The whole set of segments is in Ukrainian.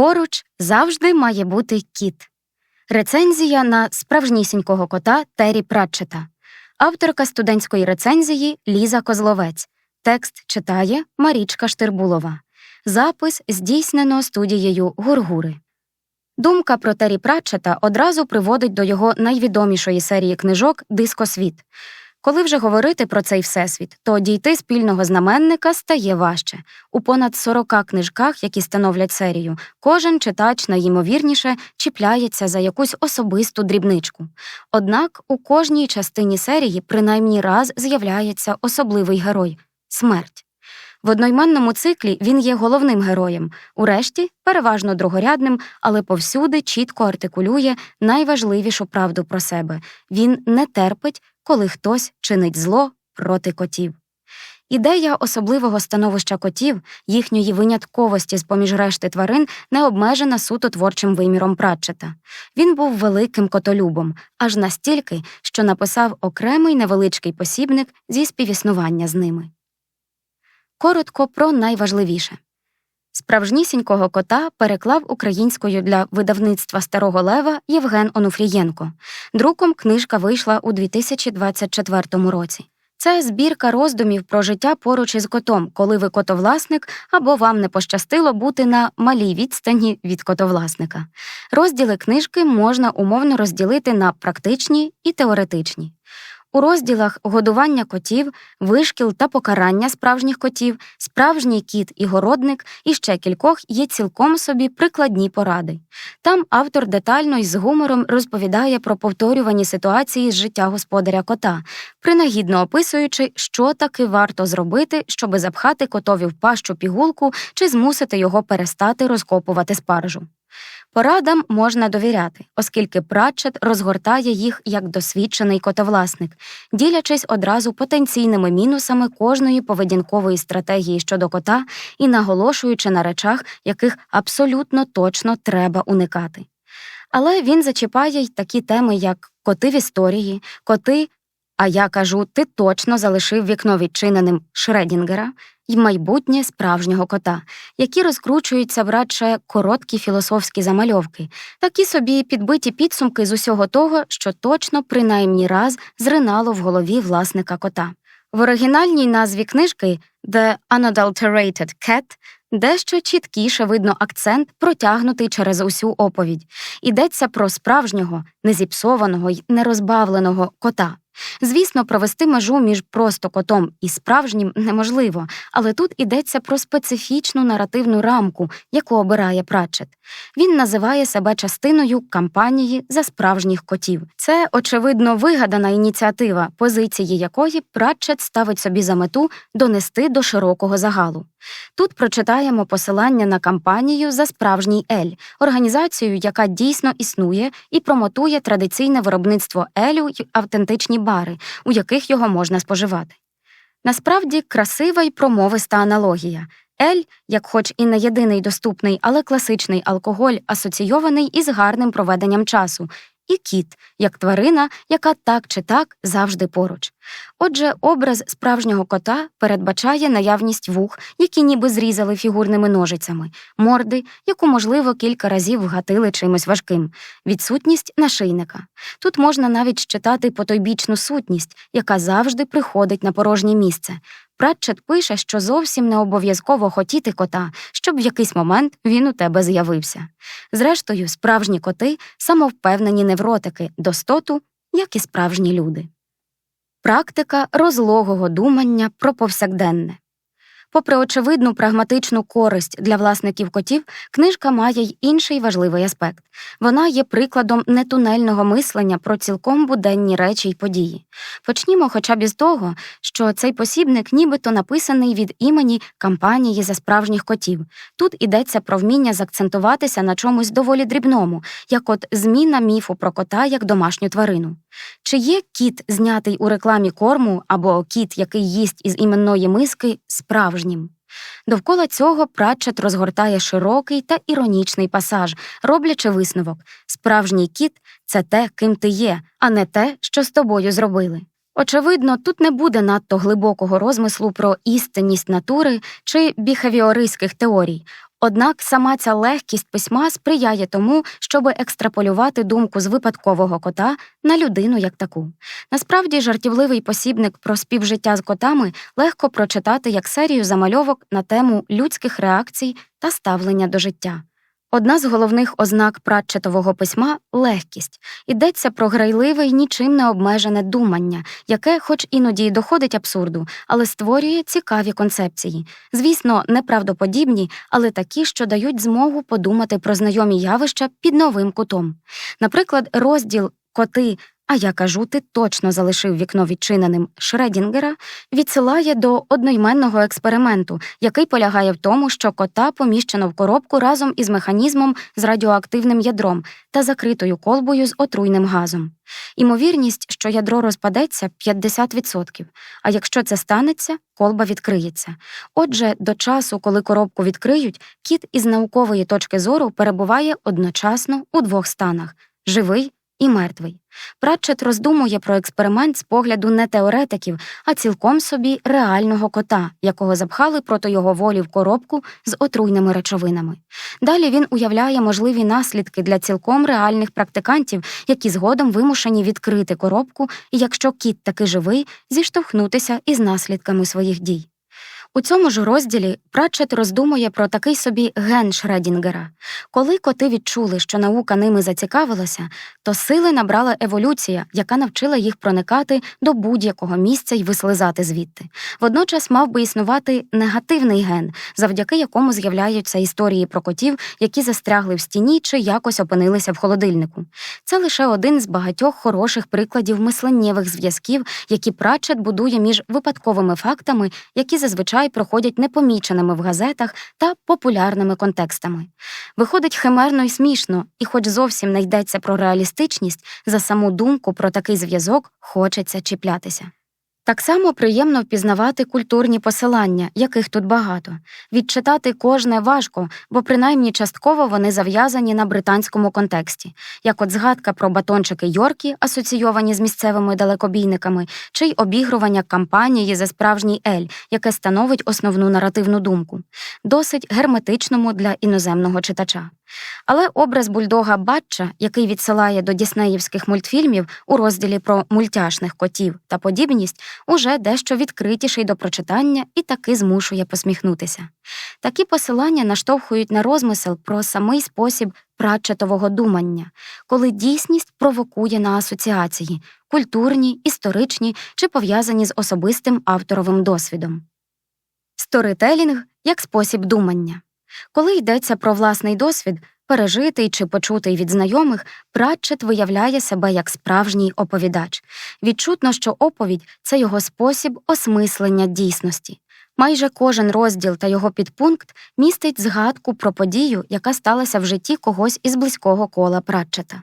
Поруч завжди має бути кіт. Рецензія на справжнісінького кота Террі Пратчета. Авторка студентської рецензії Ліза Козловець. Текст читає Марічка Штирбулова. Запис здійснено студією Гургури. Думка про Террі Пратчета одразу приводить до його найвідомішої серії книжок Дискосвіт. Коли вже говорити про цей всесвіт, то дійти спільного знаменника стає важче. У понад 40 книжках, які становлять серію, кожен читач найімовірніше чіпляється за якусь особисту дрібничку. Однак у кожній частині серії принаймні раз з'являється особливий герой смерть. В одноіменному циклі він є головним героєм, урешті переважно другорядним, але повсюди чітко артикулює найважливішу правду про себе він не терпить, коли хтось чинить зло проти котів. Ідея особливого становища котів, їхньої винятковості з поміж решти тварин не обмежена суто творчим виміром Пратчета. Він був великим котолюбом, аж настільки, що написав окремий невеличкий посібник зі співіснування з ними. Коротко про найважливіше. Справжнісінького кота переклав українською для видавництва Старого Лева Євген Онуфрієнко. Друком книжка вийшла у 2024 році. Це збірка роздумів про життя поруч із котом, коли ви котовласник або вам не пощастило бути на малій відстані від котовласника. Розділи книжки можна умовно розділити на практичні і теоретичні. У розділах годування котів, вишкіл та покарання справжніх котів, справжній кіт і городник і ще кількох є цілком собі прикладні поради. Там автор детально і з гумором розповідає про повторювані ситуації з життя господаря кота, принагідно описуючи, що таки варто зробити, щоби запхати котові в пащу пігулку чи змусити його перестати розкопувати спаржу. Порадам можна довіряти, оскільки Пратчет розгортає їх як досвідчений котовласник, ділячись одразу потенційними мінусами кожної поведінкової стратегії щодо кота і наголошуючи на речах, яких абсолютно точно треба уникати. Але він зачіпає й такі теми, як коти в історії, коти. А я кажу, ти точно залишив вікно відчиненим Шредінгера й майбутнє справжнього кота, які розкручуються в радше короткі філософські замальовки, такі собі підбиті підсумки з усього того, що точно принаймні раз зринало в голові власника кота. В оригінальній назві книжки The Unadulterated Cat дещо чіткіше видно акцент, протягнутий через усю оповідь. Йдеться про справжнього, незіпсованого й нерозбавленого кота. Звісно, провести межу між просто котом і справжнім неможливо, але тут йдеться про специфічну наративну рамку, яку обирає Пратчет. Він називає себе частиною кампанії за справжніх котів. Це, очевидно, вигадана ініціатива, позиції якої Пратчет ставить собі за мету донести до широкого загалу. Тут прочитаємо посилання на кампанію за справжній Ель, організацію, яка дійсно існує і промотує традиційне виробництво елю й автентичні бари, у яких його можна споживати. Насправді красива й промовиста аналогія. Ель, як хоч і не єдиний доступний, але класичний алкоголь, асоційований із гарним проведенням часу, і кіт, як тварина, яка так чи так завжди поруч. Отже, образ справжнього кота передбачає наявність вух, які ніби зрізали фігурними ножицями, морди, яку, можливо, кілька разів вгатили чимось важким, відсутність нашийника. Тут можна навіть читати потойбічну сутність, яка завжди приходить на порожнє місце. Пратчет пише, що зовсім не обов'язково хотіти кота, щоб в якийсь момент він у тебе з'явився. Зрештою, справжні коти самовпевнені невротики, достоту, як і справжні люди. Практика розлогого думання про повсякденне. Попри очевидну прагматичну користь для власників котів, книжка має й інший важливий аспект вона є прикладом нетунельного мислення про цілком буденні речі й події. Почнімо хоча б із того, що цей посібник нібито написаний від імені кампанії за справжніх котів. Тут йдеться про вміння закцентуватися на чомусь доволі дрібному, як от зміна міфу про кота як домашню тварину. Чи є кіт, знятий у рекламі корму, або кіт, який їсть із іменної миски, справжнім? Довкола цього Пратчет розгортає широкий та іронічний пасаж, роблячи висновок справжній кіт це те, ким ти є, а не те, що з тобою зробили. Очевидно, тут не буде надто глибокого розмислу про істинність натури чи біхевіористських теорій. Однак сама ця легкість письма сприяє тому, щоб екстраполювати думку з випадкового кота на людину як таку. Насправді, жартівливий посібник про співжиття з котами легко прочитати як серію замальовок на тему людських реакцій та ставлення до життя. Одна з головних ознак пратчетового письма легкість. Йдеться про грайливе й нічим не обмежене думання, яке, хоч іноді й доходить абсурду, але створює цікаві концепції. Звісно, неправдоподібні, але такі, що дають змогу подумати про знайомі явища під новим кутом. Наприклад, розділ Коти. А я кажу, ти точно залишив вікно відчиненим Шредінгера, відсилає до одноіменного експерименту, який полягає в тому, що кота поміщено в коробку разом із механізмом з радіоактивним ядром та закритою колбою з отруйним газом. Імовірність, що ядро розпадеться 50%, а якщо це станеться, колба відкриється. Отже, до часу, коли коробку відкриють, кіт із наукової точки зору перебуває одночасно у двох станах живий і мертвий. Пратчет роздумує про експеримент з погляду не теоретиків, а цілком собі реального кота, якого запхали проти його волі в коробку з отруйними речовинами. Далі він уявляє можливі наслідки для цілком реальних практикантів, які згодом вимушені відкрити коробку, і якщо кіт таки живий, зіштовхнутися із наслідками своїх дій. У цьому ж розділі Пратчет роздумує про такий собі ген Шредінгера. Коли коти відчули, що наука ними зацікавилася, то сили набрала еволюція, яка навчила їх проникати до будь-якого місця й вислизати звідти. Водночас мав би існувати негативний ген, завдяки якому з'являються історії про котів, які застрягли в стіні чи якось опинилися в холодильнику. Це лише один з багатьох хороших прикладів мисленнєвих зв'язків, які Пратчет будує між випадковими фактами, які зазвичай проходять непоміченими в газетах та популярними контекстами. Виходить химерно і смішно, і, хоч зовсім не йдеться про реалістичність, за саму думку про такий зв'язок хочеться чіплятися. Так само приємно впізнавати культурні посилання, яких тут багато. Відчитати кожне важко, бо принаймні частково вони зав'язані на британському контексті, як от згадка про батончики Йоркі, асоційовані з місцевими далекобійниками, чи й обігрування кампанії за справжній ель, яке становить основну наративну думку, досить герметичному для іноземного читача. Але образ бульдога Батча, який відсилає до діснеївських мультфільмів у розділі про мультяшних котів та подібність, уже дещо відкритіший до прочитання і таки змушує посміхнутися. Такі посилання наштовхують на розмисел про самий спосіб пратчетового думання, коли дійсність провокує на асоціації культурні, історичні чи пов'язані з особистим авторовим досвідом. Сторителінг як спосіб думання. Коли йдеться про власний досвід, пережитий чи почутий від знайомих, Пратчет виявляє себе як справжній оповідач. Відчутно, що оповідь це його спосіб осмислення дійсності. Майже кожен розділ та його підпункт містить згадку про подію, яка сталася в житті когось із близького кола Пратчета.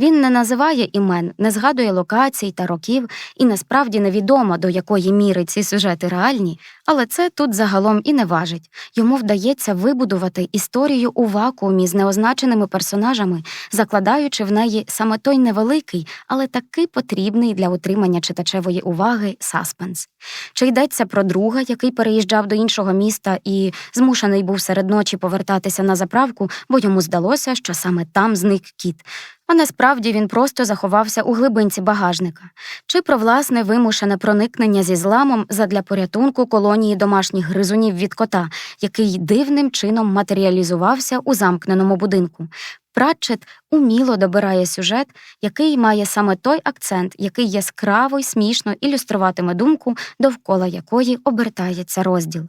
Він не називає імен, не згадує локацій та років, і насправді невідомо, до якої міри ці сюжети реальні, але це тут загалом і не важить. Йому вдається вибудувати історію у вакуумі з неозначеними персонажами, закладаючи в неї саме той невеликий, але таки потрібний для утримання читачевої уваги саспенс. Чи йдеться про друга, який переїжджав до іншого міста і змушений був серед ночі повертатися на заправку, бо йому здалося, що саме там зник кіт. А насправді він просто заховався у глибинці багажника, чи про власне вимушене проникнення зі зламом задля порятунку колонії домашніх гризунів від кота, який дивним чином матеріалізувався у замкненому будинку. Пратчет уміло добирає сюжет, який має саме той акцент, який яскраво й смішно ілюструватиме думку, довкола якої обертається розділ.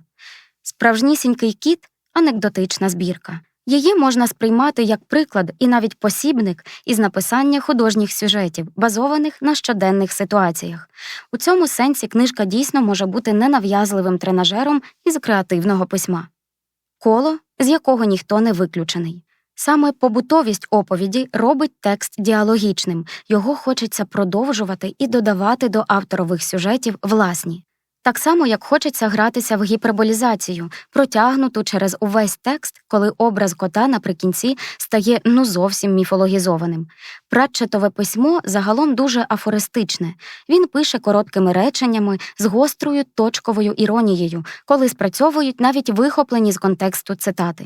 Справжнісінький кіт анекдотична збірка. Її можна сприймати як приклад і навіть посібник із написання художніх сюжетів, базованих на щоденних ситуаціях. У цьому сенсі книжка дійсно може бути ненав'язливим тренажером із креативного письма. Коло, з якого ніхто не виключений. Саме побутовість оповіді робить текст діалогічним, його хочеться продовжувати і додавати до авторових сюжетів власні. Так само, як хочеться гратися в гіперболізацію, протягнуту через увесь текст, коли образ кота наприкінці стає ну зовсім міфологізованим. Пратчетове письмо загалом дуже афористичне. Він пише короткими реченнями з гострою точковою іронією, коли спрацьовують навіть вихоплені з контексту цитати.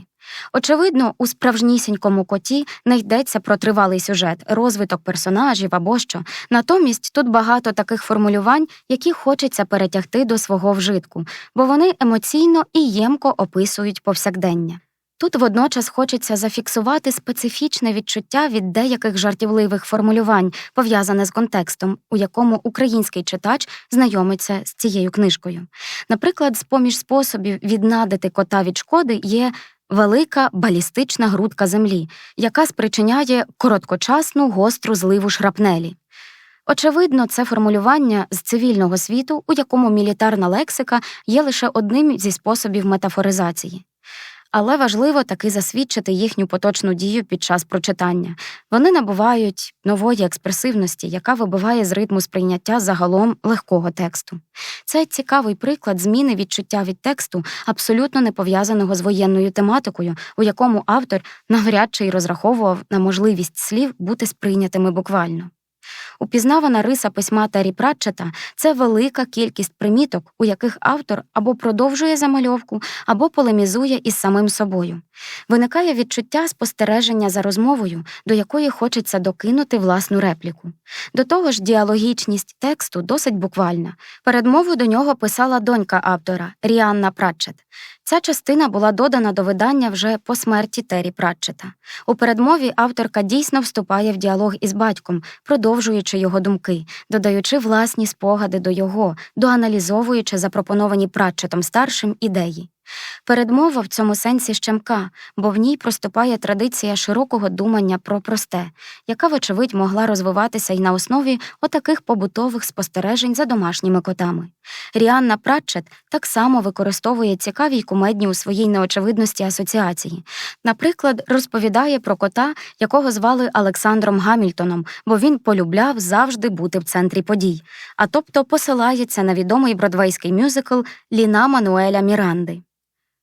Очевидно, у справжнісінькому коті не йдеться про тривалий сюжет, розвиток персонажів або що. Натомість тут багато таких формулювань, які хочеться перетягти до свого вжитку, бо вони емоційно і ємко описують повсякдення. Тут водночас хочеться зафіксувати специфічне відчуття від деяких жартівливих формулювань, пов'язане з контекстом, у якому український читач знайомиться з цією книжкою. Наприклад, з поміж способів віднадити кота від шкоди є велика балістична грудка землі, яка спричиняє короткочасну гостру зливу шрапнелі. Очевидно, це формулювання з цивільного світу, у якому мілітарна лексика є лише одним зі способів метафоризації. Але важливо таки засвідчити їхню поточну дію під час прочитання. Вони набувають нової експресивності, яка вибиває з ритму сприйняття загалом легкого тексту. Це цікавий приклад зміни відчуття від тексту, абсолютно не пов'язаного з воєнною тематикою, у якому автор навряд чи й розраховував на можливість слів бути сприйнятими буквально. Упізнавана риса письма Террі Пратчета – це велика кількість приміток, у яких автор або продовжує замальовку, або полемізує із самим собою. Виникає відчуття спостереження за розмовою, до якої хочеться докинути власну репліку. До того ж, діалогічність тексту досить буквальна. Передмову до нього писала донька автора Ріанна Пратчет. Ця частина була додана до видання вже по смерті Террі Пратчета. У передмові авторка дійсно вступає в діалог із батьком, продовжуючи його думки, додаючи власні спогади до його, доаналізовуючи запропоновані Пратчетом старшим ідеї. Передмова в цьому сенсі щемка, бо в ній проступає традиція широкого думання про просте, яка, вочевидь, могла розвиватися й на основі отаких побутових спостережень за домашніми котами. Ріанна Пратчет так само використовує цікаві й кумедні у своїй неочевидності асоціації. Наприклад, розповідає про кота, якого звали Олександром Гамільтоном, бо він полюбляв завжди бути в центрі подій, а тобто посилається на відомий бродвейський мюзикл Ліна Мануеля Міранди.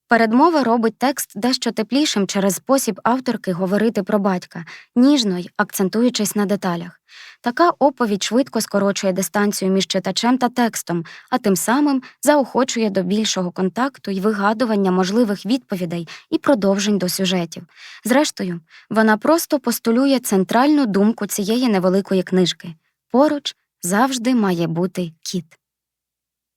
Передмова робить текст дещо теплішим через спосіб авторки говорити про батька, ніжно й акцентуючись на деталях. Така оповідь швидко скорочує дистанцію між читачем та текстом, а тим самим заохочує до більшого контакту й вигадування можливих відповідей і продовжень до сюжетів. Зрештою, вона просто постулює центральну думку цієї невеликої книжки поруч завжди має бути кіт.